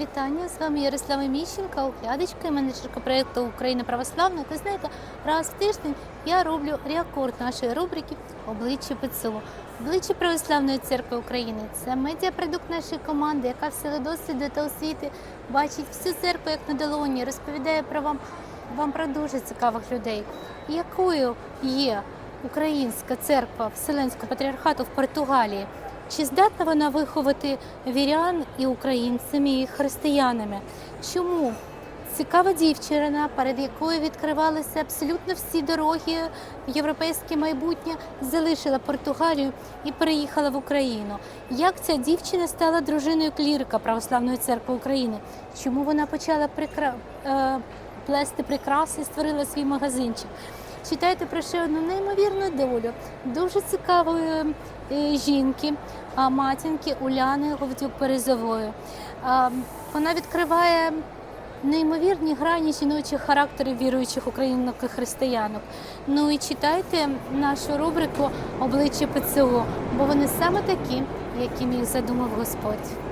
Вітання з вами Ярослава Міщенка, оглядачка і менеджерка проєкту Україна православна. Ви знаєте, раз в тиждень я роблю рекорд нашої рубрики Обличчя ПЦУ. Обличчя Православної церкви України це медіапродукт нашої команди, яка в силу досвіду та освіти бачить всю церкву як на долоні, розповідає про вам, вам про дуже цікавих людей. Якою є українська церква Вселенського патріархату в Португалії? Чи здатна вона виховати вірян і українцями, і християнами? Чому цікава дівчина, перед якою відкривалися абсолютно всі дороги в європейське майбутнє, залишила Португалію і переїхала в Україну? Як ця дівчина стала дружиною клірика Православної церкви України? Чому вона почала прикра... е, плести прикраси і створила свій магазинчик? Читайте про ще одну неймовірну долю дуже цікавої е, жінки, матінки Уляни Говдюк Березової. А, Вона відкриває неймовірні грані жіночих характерів віруючих українок і християнок. Ну і читайте нашу рубрику Обличчя ПЦУ, бо вони саме такі, яким їх задумав Господь.